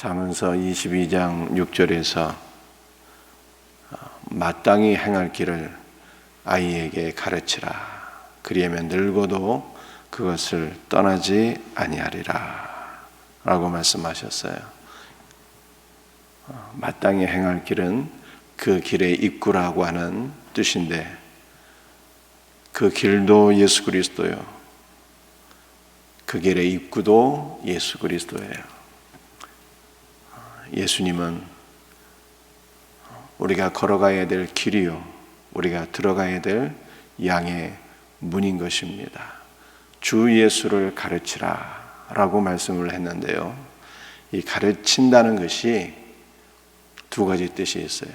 잠언서 22장 6절에서 어, 마땅히 행할 길을 아이에게 가르치라. 그리하면 늙어도 그것을 떠나지 아니하리라. 라고 말씀하셨어요. 어, 마땅히 행할 길은 그 길의 입구라고 하는 뜻인데 그 길도 예수 그리스도요. 그 길의 입구도 예수 그리스도예요. 예수님은 우리가 걸어가야 될 길이요. 우리가 들어가야 될 양의 문인 것입니다. 주 예수를 가르치라 라고 말씀을 했는데요. 이 가르친다는 것이 두 가지 뜻이 있어요.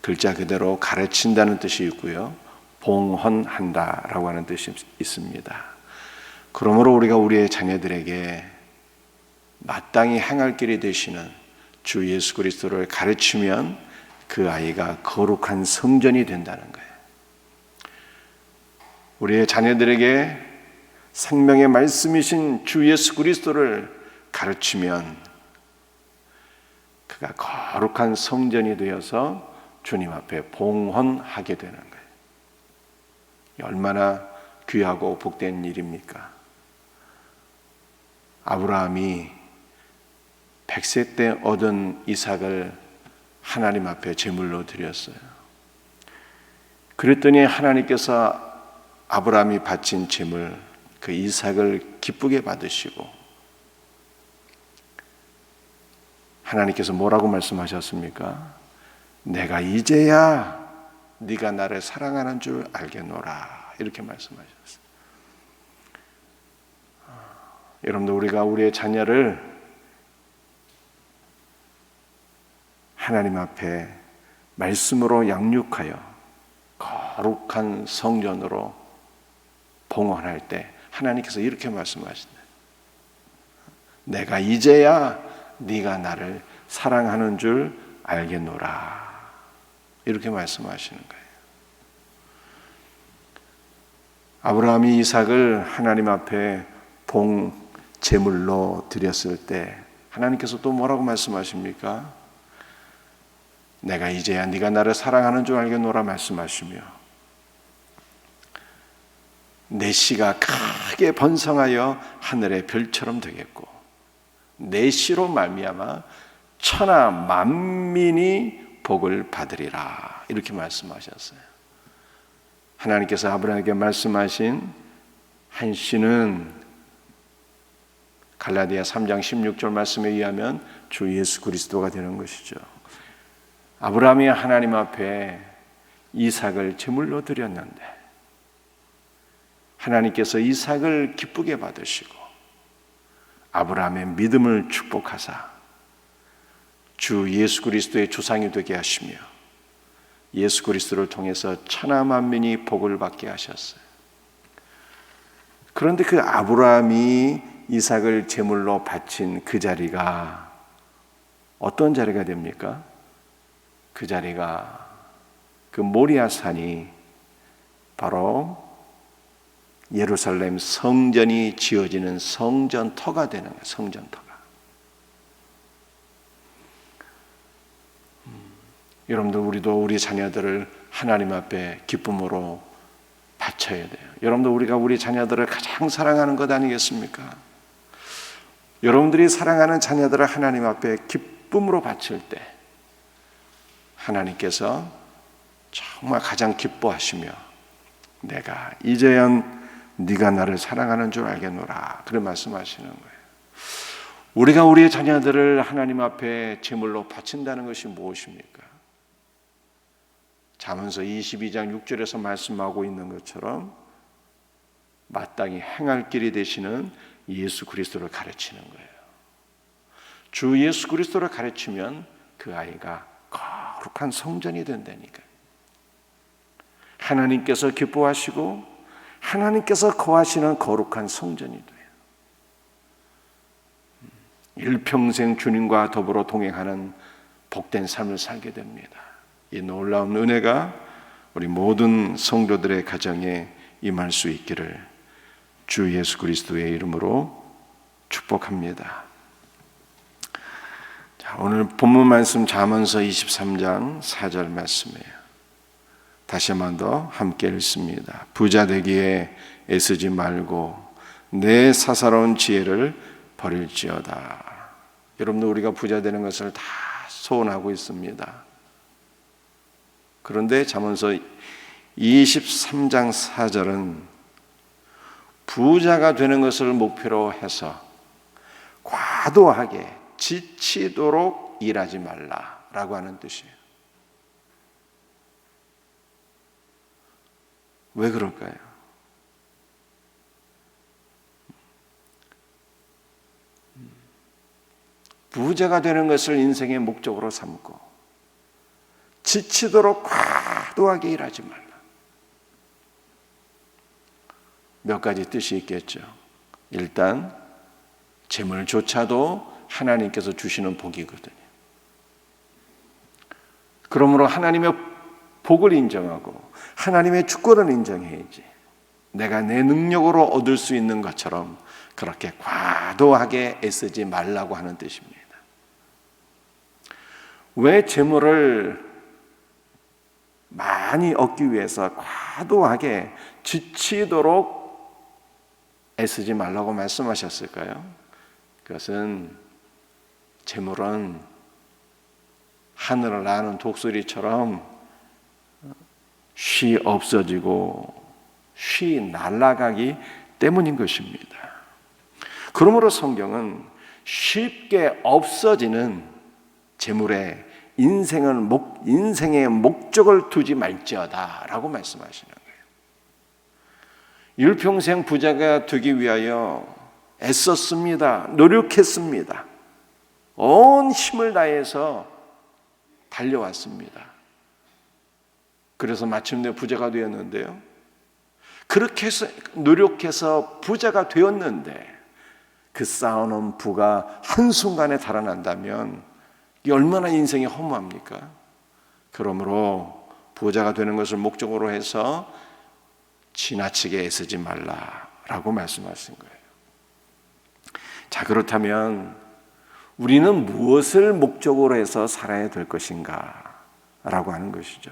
글자 그대로 가르친다는 뜻이 있고요. 봉헌한다 라고 하는 뜻이 있습니다. 그러므로 우리가 우리의 자녀들에게 마땅히 행할 길이 되시는 주 예수 그리스도를 가르치면 그 아이가 거룩한 성전이 된다는 거예요. 우리의 자녀들에게 생명의 말씀이신 주 예수 그리스도를 가르치면 그가 거룩한 성전이 되어서 주님 앞에 봉헌하게 되는 거예요. 얼마나 귀하고 복된 일입니까? 아브라함이 100세 때 얻은 이삭을 하나님 앞에 제물로 드렸어요. 그랬더니 하나님께서 아브라함이 바친 제물 그 이삭을 기쁘게 받으시고 하나님께서 뭐라고 말씀하셨습니까? 내가 이제야 네가 나를 사랑하는 줄 알겠노라 이렇게 말씀하셨어요. 여러분들 우리가 우리의 자녀를 하나님 앞에 말씀으로 양육하여 거룩한 성전으로 봉헌할 때 하나님께서 이렇게 말씀하신다. 내가 이제야 네가 나를 사랑하는 줄 알겠노라. 이렇게 말씀하시는 거예요. 아브라함이 이삭을 하나님 앞에 봉 제물로 드렸을 때 하나님께서 또 뭐라고 말씀하십니까? 내가 이제야 네가 나를 사랑하는 줄 알겠노라 말씀하시며 내 씨가 크게 번성하여 하늘의 별처럼 되겠고 내 씨로 말미암아 천하 만민이 복을 받으리라 이렇게 말씀하셨어요. 하나님께서 아브라함에게 말씀하신 한 씨는 갈라디아 3장 16절 말씀에 의하면 주 예수 그리스도가 되는 것이죠. 아브라함이 하나님 앞에 이삭을 제물로 드렸는데 하나님께서 이삭을 기쁘게 받으시고 아브라함의 믿음을 축복하사 주 예수 그리스도의 조상이 되게 하시며 예수 그리스도를 통해서 천하 만민이 복을 받게 하셨어요. 그런데 그 아브라함이 이삭을 제물로 바친 그 자리가 어떤 자리가 됩니까? 그 자리가 그 모리아 산이 바로 예루살렘 성전이 지어지는 성전터가 되는 거예요. 성전터가. 음, 여러분들 우리도 우리 자녀들을 하나님 앞에 기쁨으로 바쳐야 돼요. 여러분들 우리가 우리 자녀들을 가장 사랑하는 것 아니겠습니까? 여러분들이 사랑하는 자녀들을 하나님 앞에 기쁨으로 바칠 때 하나님께서 정말 가장 기뻐하시며 내가 이제야 네가 나를 사랑하는 줄 알겠노라 그런 말씀하시는 거예요. 우리가 우리의 자녀들을 하나님 앞에 제물로 바친다는 것이 무엇입니까? 잠언서 22장 6절에서 말씀하고 있는 것처럼 마땅히 행할 길이 되시는 예수 그리스도를 가르치는 거예요. 주 예수 그리스도를 가르치면 그 아이가 거룩한 성전이 된다니까. 하나님께서 기뻐하시고 하나님께서 거하시는 거룩한 성전이 돼요. 일평생 주님과 더불어 동행하는 복된 삶을 살게 됩니다. 이 놀라운 은혜가 우리 모든 성도들의 가정에 임할 수 있기를 주 예수 그리스도의 이름으로 축복합니다. 오늘 본문 말씀 잠언서 23장 4절 말씀이에요. 다시 한 번 더 함께 읽습니다. 부자 되기에 애쓰지 말고 내 사사로운 지혜를 버릴지어다. 여러분들 우리가 부자 되는 것을 다 소원하고 있습니다. 그런데 잠언서 23장 4절은 부자가 되는 것을 목표로 해서 과도하게 지치도록 일하지 말라라고 하는 뜻이에요. 왜 그럴까요? 부자가 되는 것을 인생의 목적으로 삼고 지치도록 과도하게 일하지 말라. 몇 가지 뜻이 있겠죠. 일단 재물조차도 하나님께서 주시는 복이거든요. 그러므로 하나님의 복을 인정하고 하나님의 주권을 인정해야지. 내가 내 능력으로 얻을 수 있는 것처럼 그렇게 과도하게 애쓰지 말라고 하는 뜻입니다. 왜 재물을 많이 얻기 위해서 과도하게 지치도록 애쓰지 말라고 말씀하셨을까요? 그것은 재물은 하늘을 나는 독수리처럼 쉬 없어지고 쉬 날아가기 때문인 것입니다. 그러므로 성경은 쉽게 없어지는 재물에 인생을 목, 인생의 목적을 두지 말지어다라고 말씀하시는 거예요. 일평생 부자가 되기 위하여 애썼습니다. 노력했습니다. 온 힘을 다해서 달려왔습니다. 그래서 마침내 부자가 되었는데요. 그렇게 해서 노력해서 부자가 되었는데 그 쌓아놓은 부가 한순간에 달아난다면 이 얼마나 인생이 허무합니까? 그러므로 부자가 되는 것을 목적으로 해서 지나치게 애쓰지 말라라고 말씀하신 거예요. 자, 그렇다면 우리는 무엇을 목적으로 해서 살아야 될 것인가? 라고 하는 것이죠.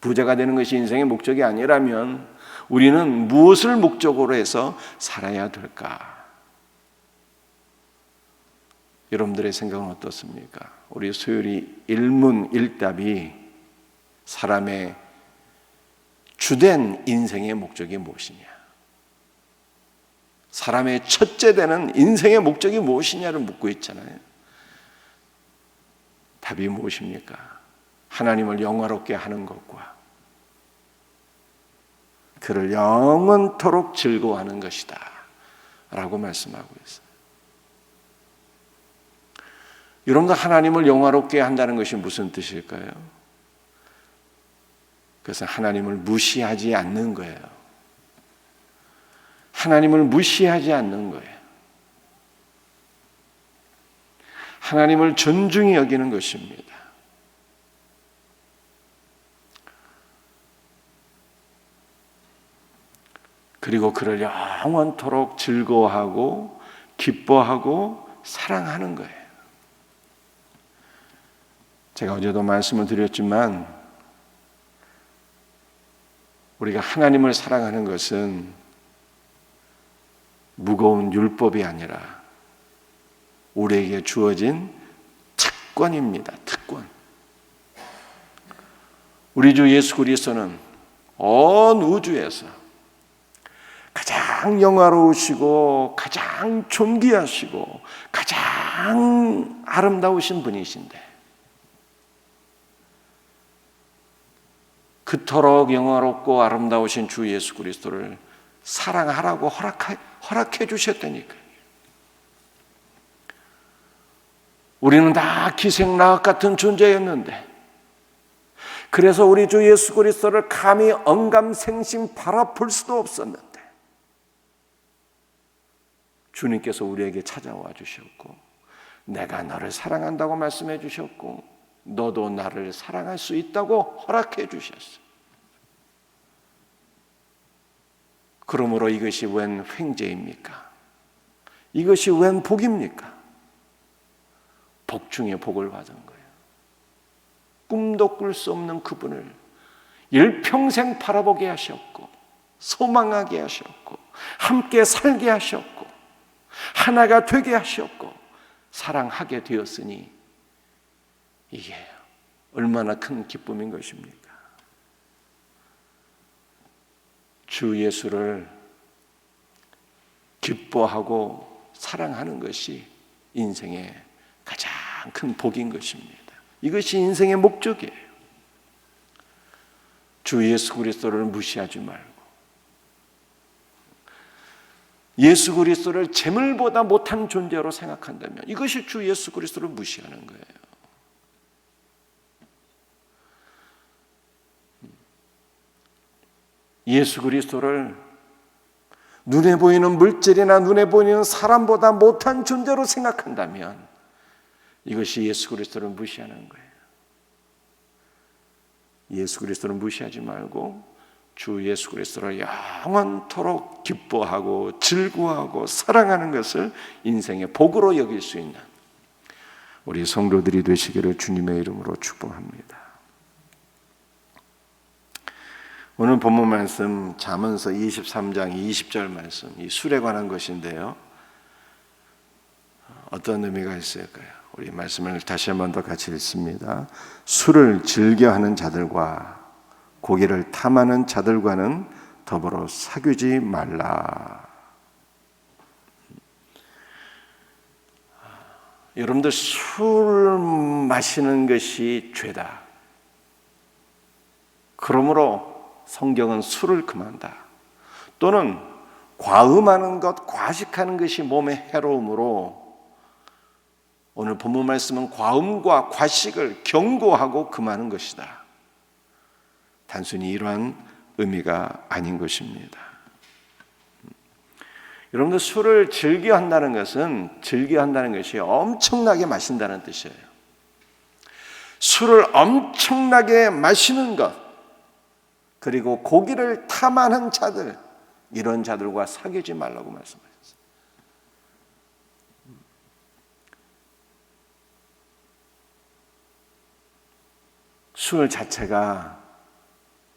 부자가 되는 것이 인생의 목적이 아니라면 우리는 무엇을 목적으로 해서 살아야 될까? 여러분들의 생각은 어떻습니까? 우리 소율이 일문 일답이 사람의 주된 인생의 목적이 무엇이냐? 사람의 첫째 되는 인생의 목적이 무엇이냐를 묻고 있잖아요. 답이 무엇입니까? 하나님을 영화롭게 하는 것과 그를 영원토록 즐거워하는 것이다. 라고 말씀하고 있어요. 여러분들 하나님을 영화롭게 한다는 것이 무슨 뜻일까요? 그것은 하나님을 무시하지 않는 거예요. 하나님을 무시하지 않는 거예요. 하나님을 존중히 여기는 것입니다. 그리고 그를 영원토록 즐거워하고 기뻐하고 사랑하는 거예요. 제가 어제도 말씀을 드렸지만 우리가 하나님을 사랑하는 것은 무거운 율법이 아니라 우리에게 주어진 특권입니다. 특권. 우리 주 예수 그리스도는 온 우주에서 가장 영화로우시고 가장 존귀하시고 가장 아름다우신 분이신데 그토록 영화롭고 아름다우신 주 예수 그리스도를 사랑하라고 허락해, 허락해 주셨다니까요. 우리는 다 기생나악 같은 존재였는데, 그래서 우리 주 예수 그리스도를 감히 언감생심 바라볼 수도 없었는데, 주님께서 우리에게 찾아와 주셨고, 내가 너를 사랑한다고 말씀해 주셨고, 너도 나를 사랑할 수 있다고 허락해 주셨어. 그러므로 이것이 웬 횡재입니까? 이것이 웬 복입니까? 복 중에 복을 받은 거예요. 꿈도 꿀 수 없는 그분을 일평생 바라보게 하셨고 소망하게 하셨고 함께 살게 하셨고 하나가 되게 하셨고 사랑하게 되었으니 이게 얼마나 큰 기쁨인 것입니까? 주 예수를 기뻐하고 사랑하는 것이 인생의 큰 복인 것입니다. 이것이 인생의 목적이에요. 주 예수 그리스도를 무시하지 말고 예수 그리스도를 재물보다 못한 존재로 생각한다면 이것이 주 예수 그리스도를 무시하는 거예요. 예수 그리스도를 눈에 보이는 물질이나 눈에 보이는 사람보다 못한 존재로 생각한다면 이것이 예수 그리스도를 무시하는 거예요. 예수 그리스도를 무시하지 말고 주 예수 그리스도를 영원토록 기뻐하고 즐거워하고 사랑하는 것을 인생의 복으로 여길 수 있는 우리 성도들이 되시기를 주님의 이름으로 축복합니다. 오늘 본문 말씀 잠언서 23장 20절 말씀 이 술에 관한 것인데요. 어떤 의미가 있을까요? 우리 말씀을 다시 한 번 더 같이 읽습니다. 술을 즐겨하는 자들과 고기를 탐하는 자들과는 더불어 사귀지 말라. 여러분들 술 마시는 것이 죄다. 그러므로 성경은 술을 금한다. 또는 과음하는 것, 과식하는 것이 몸에 해로움으로 오늘 본문 말씀은 과음과 과식을 경고하고 금하는 것이다. 단순히 이러한 의미가 아닌 것입니다. 여러분들 술을 즐겨 한다는 것은 즐겨 한다는 것이 엄청나게 마신다는 뜻이에요. 술을 엄청나게 마시는 것, 그리고 고기를 탐하는 자들, 이런 자들과 사귀지 말라고 말씀하셨어요. 술 자체가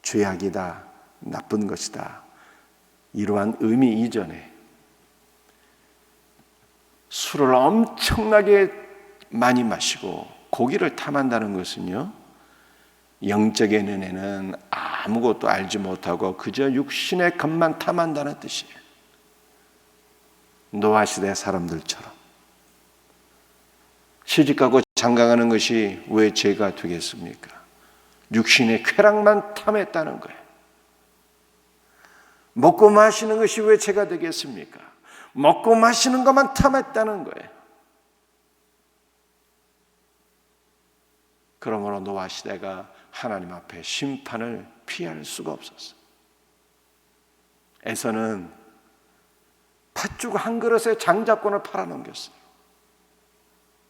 죄악이다, 나쁜 것이다. 이러한 의미 이전에 술을 엄청나게 많이 마시고 고기를 탐한다는 것은요, 영적인 은혜는 아무것도 알지 못하고 그저 육신의 것만 탐한다는 뜻이에요. 노아 시대 사람들처럼 시집가고 장가가는 것이 왜 죄가 되겠습니까? 육신의 쾌락만 탐했다는 거예요. 먹고 마시는 것이 왜 죄가 되겠습니까? 먹고 마시는 것만 탐했다는 거예요. 그러므로 노아 시대가 하나님 앞에 심판을 피할 수가 없었어. 에서는 팥죽 한 그릇에 장자권을 팔아넘겼어요.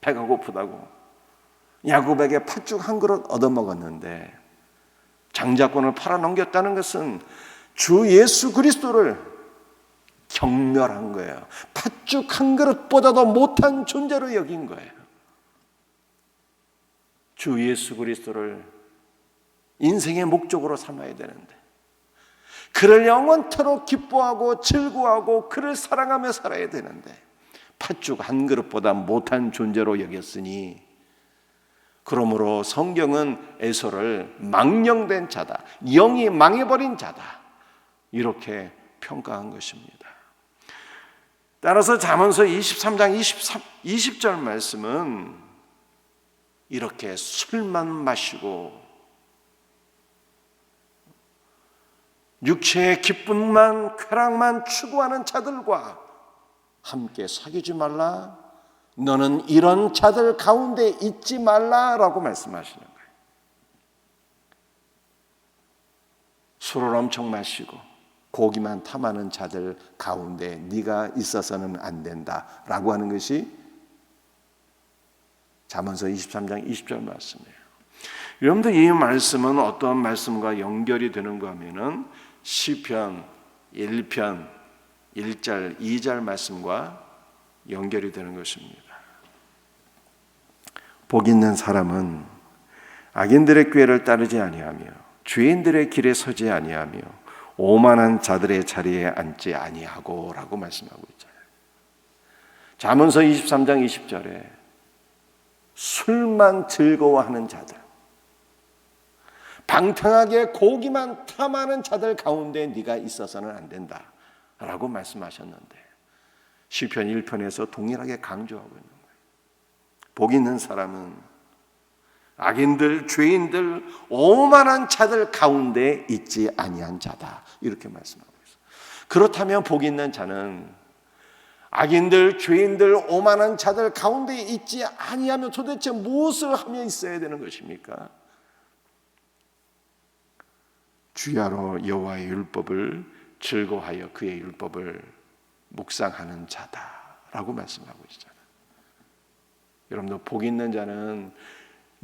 배가 고프다고 야곱에게 팥죽 한 그릇 얻어먹었는데 장자권을 팔아넘겼다는 것은 주 예수 그리스도를 경멸한 거예요. 팥죽 한 그릇보다도 못한 존재로 여긴 거예요. 주 예수 그리스도를 인생의 목적으로 삼아야 되는데 그를 영원토록 기뻐하고 즐거워하고 그를 사랑하며 살아야 되는데 팥죽 한 그릇보다 못한 존재로 여겼으니 그러므로 성경은 에서를 망령된 자다, 영이 망해버린 자다 이렇게 평가한 것입니다. 따라서 잠언서 23장 23, 20절 말씀은 이렇게 술만 마시고 육체의 기쁨만 쾌락만 추구하는 자들과 함께 사귀지 말라. 너는 이런 자들 가운데 있지 말라라고 말씀하시는 거예요. 술을 엄청 마시고 고기만 탐하는 자들 가운데 네가 있어서는 안 된다라고 하는 것이 잠언서 23장 20절 말씀이에요. 여러분들 이 말씀은 어떤 말씀과 연결이 되는가 하면은 시편 1편 1절 2절 말씀과 연결이 되는 것입니다. 복 있는 사람은 악인들의 꾀를 따르지 아니하며 죄인들의 길에 서지 아니하며 오만한 자들의 자리에 앉지 아니하고라고 말씀하고 있잖아요. 잠언서 23장 20절에 술만 즐거워하는 자들 방탕하게 고기만 탐하는 자들 가운데 네가 있어서는 안 된다라고 말씀하셨는데 시편 1편에서 동일하게 강조하고 있는. 복 있는 사람은 악인들, 죄인들, 오만한 자들 가운데 있지 아니한 자다. 이렇게 말씀하고 있어요. 그렇다면 복 있는 자는 악인들, 죄인들, 오만한 자들 가운데 있지 아니하면 도대체 무엇을 하며 있어야 되는 것입니까? 주야로 여호와의 율법을 즐거워하여 그의 율법을 묵상하는 자다라고 말씀하고 있잖아요. 여러분들 복 있는 자는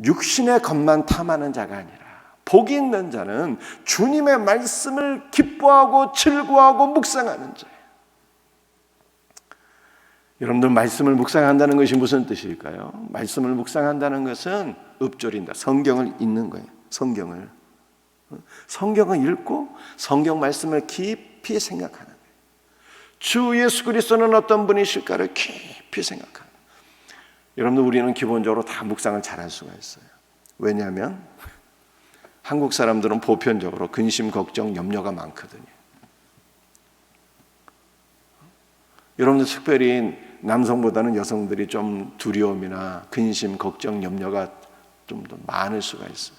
육신의 것만 탐하는 자가 아니라 복 있는 자는 주님의 말씀을 기뻐하고 즐거워하고 묵상하는 자예요. 여러분들 말씀을 묵상한다는 것이 무슨 뜻일까요? 말씀을 묵상한다는 것은 읊조린다. 성경을 읽는 거예요. 성경을 성경을 읽고 성경 말씀을 깊이 생각하는 거예요. 주 예수 그리스도는 어떤 분이실까를 깊이 생각하는. 여러분들 우리는 기본적으로 다 묵상을 잘할 수가 있어요. 왜냐하면 한국 사람들은 보편적으로 근심, 걱정, 염려가 많거든요. 여러분들 특별히 남성보다는 여성들이 좀 두려움이나 근심, 걱정, 염려가 좀 더 많을 수가 있어요.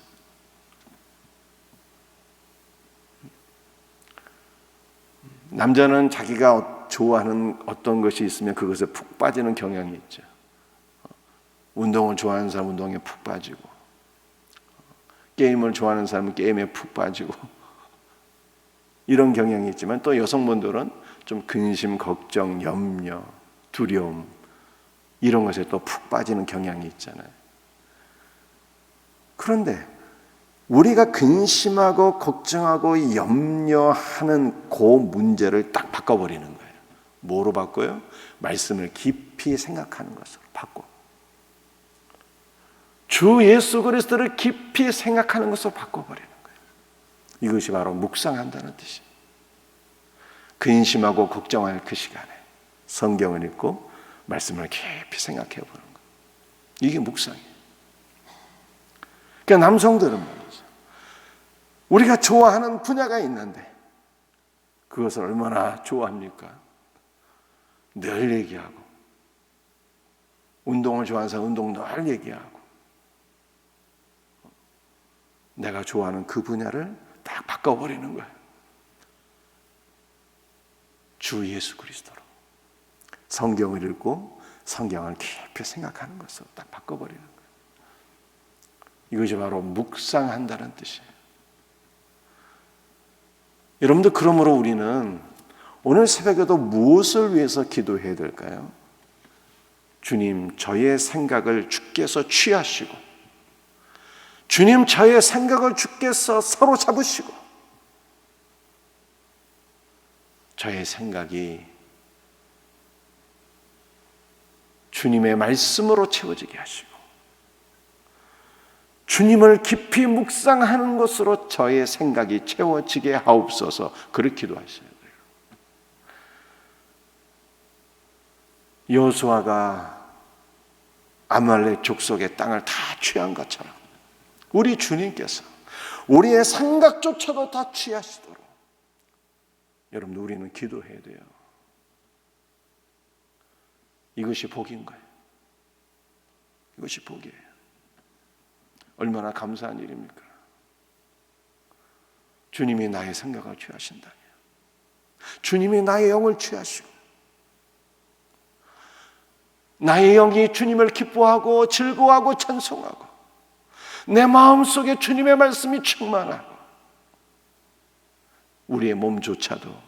남자는 자기가 좋아하는 어떤 것이 있으면 그것에 푹 빠지는 경향이 있죠. 운동을 좋아하는 사람 운동에 푹 빠지고 게임을 좋아하는 사람은 게임에 푹 빠지고 이런 경향이 있지만 또 여성분들은 좀 근심, 걱정, 염려, 두려움 이런 것에 또 푹 빠지는 경향이 있잖아요. 그런데 우리가 근심하고 걱정하고 염려하는 그 문제를 딱 바꿔버리는 거예요. 뭐로 바꿔요? 말씀을 깊이 생각하는 것으로 바꿔. 주 예수 그리스도를 깊이 생각하는 것으로 바꿔버리는 거예요. 이것이 바로 묵상한다는 뜻이에요. 근심하고 걱정할 그 시간에 성경을 읽고 말씀을 깊이 생각해 보는 거예요. 이게 묵상이에요. 그러니까 남성들은 말이죠. 우리가 좋아하는 분야가 있는데 그것을 얼마나 좋아합니까? 늘 얘기하고 운동을 좋아하는 운동 늘 얘기하고 내가 좋아하는 그 분야를 딱 바꿔버리는 거예요. 주 예수 그리스도로 성경을 읽고 성경을 깊이 생각하는 것으로 딱 바꿔버리는 거예요. 이것이 바로 묵상한다는 뜻이에요. 여러분들 그러므로 우리는 오늘 새벽에도 무엇을 위해서 기도해야 될까요? 주님, 저의 생각을 주께서 취하시고, 주님, 저의 생각을 주께서 서로 잡으시고, 저의 생각이 주님의 말씀으로 채워지게 하시고, 주님을 깊이 묵상하는 것으로 저의 생각이 채워지게 하옵소서. 그렇게 기도하셔야 돼요. 여수아가 아말렉 족속의 땅을 다 취한 것처럼 우리 주님께서 우리의 생각조차도 다 취하시도록 여러분 우리는 기도해야 돼요. 이것이 복인 거예요. 이것이 복이에요. 얼마나 감사한 일입니까? 주님이 나의 생각을 취하신다면, 주님이 나의 영을 취하시고, 나의 영이 주님을 기뻐하고 즐거워하고 찬송하고, 내 마음 속에 주님의 말씀이 충만하고, 우리의 몸조차도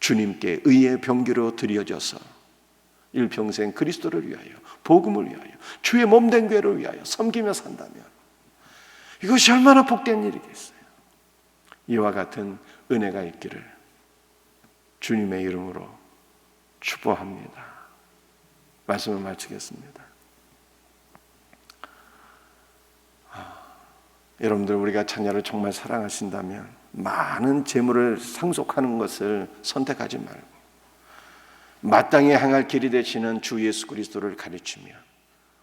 주님께 의의 병기로 드려져서 일평생 그리스도를 위하여, 복음을 위하여, 주의 몸된 괴를 위하여 섬기며 산다면, 이것이 얼마나 복된 일이겠어요. 이와 같은 은혜가 있기를 주님의 이름으로 축복합니다. 말씀을 마치겠습니다. 여러분들 우리가 자녀를 정말 사랑하신다면 많은 재물을 상속하는 것을 선택하지 말고 마땅히 행할 길이 되시는 주 예수 그리스도를 가르치며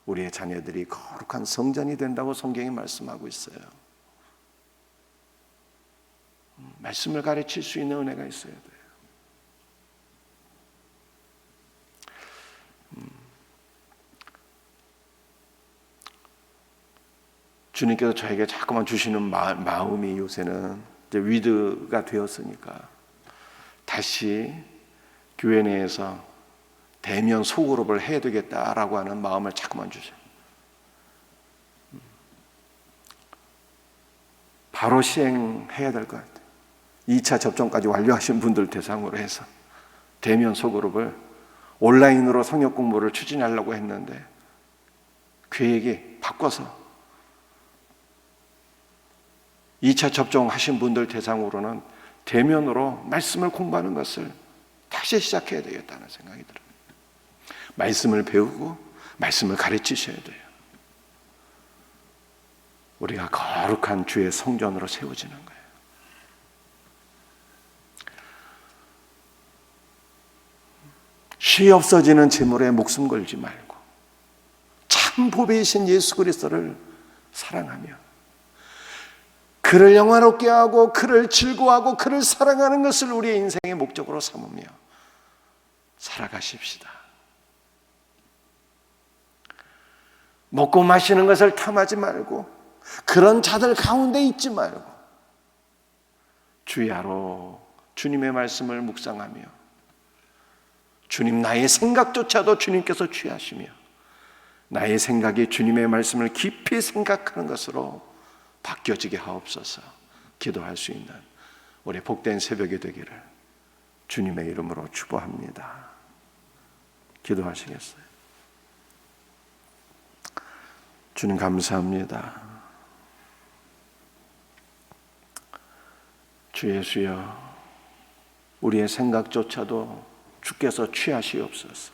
우리의 자녀들이 거룩한 성전이 된다고 성경이 말씀하고 있어요. 음, 말씀을 가르칠 수 있는 은혜가 있어야 돼요. 주님께서 저에게 자꾸만 주시는 마음, 이 요새는 이제 위드가 되었으니까 다시 교회 내에서 대면 소그룹을 해야 되겠다라고 하는 마음을 자꾸만 주세요. 바로 시행해야 될 것 같아요. 2차 접종까지 완료하신 분들 대상으로 해서 대면 소그룹을 온라인으로 성역 공부를 추진하려고 했는데 계획이 바꿔서 2차 접종하신 분들 대상으로는 대면으로 말씀을 공부하는 것을 다시 시작해야 되겠다는 생각이 들어요. 말씀을 배우고 말씀을 가르치셔야 돼요. 우리가 거룩한 주의 성전으로 세워지는 거예요. 쉬 없어지는 재물에 목숨 걸지 말고 참 보배이신 예수 그리스도를 사랑하며 그를 영화롭게 하고 그를 즐거워하고 그를 사랑하는 것을 우리의 인생의 목적으로 삼으며 살아가십시다. 먹고 마시는 것을 탐하지 말고 그런 자들 가운데 있지 말고 주야로 주님의 말씀을 묵상하며 주님 나의 생각조차도 주님께서 취하시며 나의 생각이 주님의 말씀을 깊이 생각하는 것으로 바뀌어지게 하옵소서 기도할 수 있는 우리 복된 새벽이 되기를 주님의 이름으로 축복합니다. 기도하시겠어요? 주님 감사합니다. 주 예수여, 우리의 생각조차도 주께서 취하시옵소서.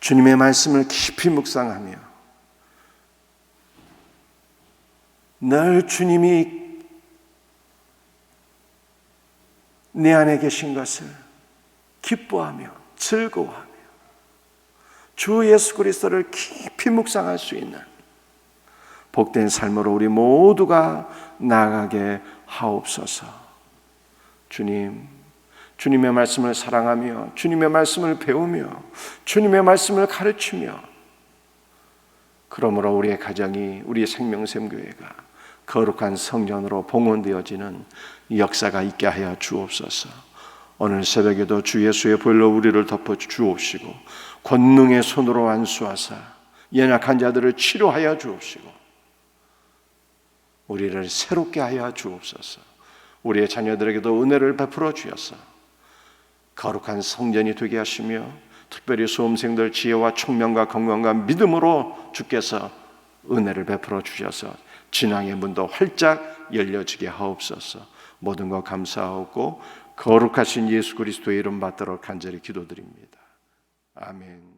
주님의 말씀을 깊이 묵상하며 늘 주님이 내 안에 계신 것을 기뻐하며 즐거워하며 주 예수 그리스도를 깊이 묵상할 수 있는 복된 삶으로 우리 모두가 나아가게 하옵소서. 주님, 주님의 말씀을 사랑하며 주님의 말씀을 배우며 주님의 말씀을 가르치며 그러므로 우리의 가정이 우리의 생명샘 교회가 거룩한 성전으로 봉헌되어지는 역사가 있게 하여 주옵소서. 오늘 새벽에도 주 예수의 보혈로 우리를 덮어 주옵시고 권능의 손으로 안수하사 연약한 자들을 치료하여 주옵시고 우리를 새롭게 하여 주옵소서. 우리의 자녀들에게도 은혜를 베풀어 주셔서 거룩한 성전이 되게 하시며 특별히 수험생들 지혜와 총명과 건강과 믿음으로 주께서 은혜를 베풀어 주셔서 진앙의 문도 활짝 열려지게 하옵소서. 모든 것 감사하고 거룩하신 예수 그리스도의 이름 받도록 간절히 기도드립니다. 아멘.